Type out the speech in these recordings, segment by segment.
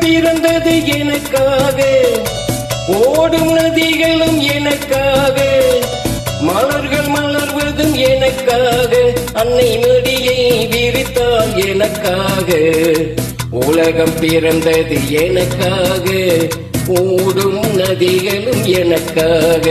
பிறந்தது எனக்காக. ஓடும் நதிகளும் எனக்காக. மலர்கள் மலர்வதும் எனக்காக. அன்னை மடியை விரித்தால் எனக்காக. உலகம் பிறந்தது எனக்காக. ஓடும் நதிகளும் எனக்காக.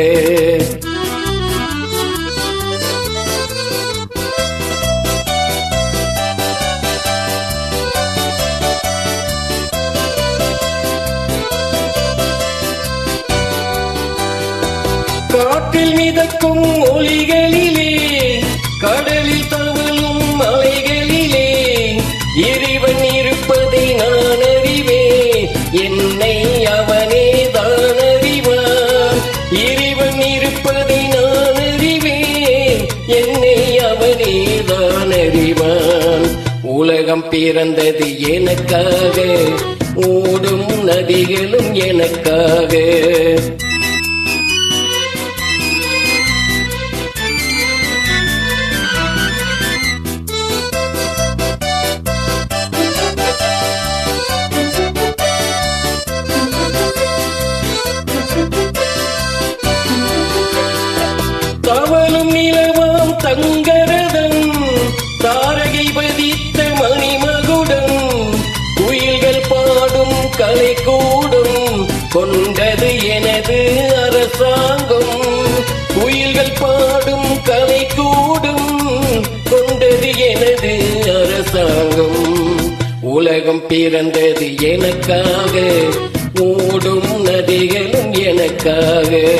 காற்றில் மிதக்கும் ஒளிகளிலே கடலில் தவழும் மலைகளிலே இறைவன் இருப்பதை நான் அறிவேன். என்னை அவனே தான் அறிவான். இறைவன் இருப்பதை நான் அறிவேன். என்னை அவனே தான் அறிவான். உலகம் பிறந்தது எனக்காக ஓடும் நதிகளும் எனக்காக. தங்கரதம் தாரகை பதித்த மணிமகுடம் குயில்கள் பாடும் கலை கூடும் கொண்டது எனது அரசாங்கம். குயில்கள் பாடும் கலை கூடும் கொண்டது எனது அரசாங்கம். உலகம் பிறந்தது எனக்காக ஓடும் நதிகளும் எனக்காக.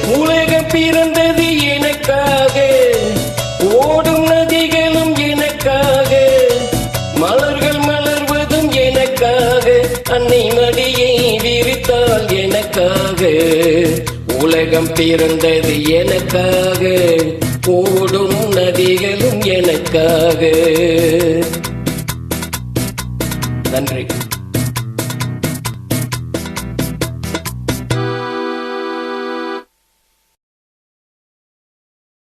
அன்னை மடியை விரித்தால் எனக்காக. உலகம் பிறந்தது எனக்காக. ஓடும் நதிகளும் எனக்காக. நன்றி.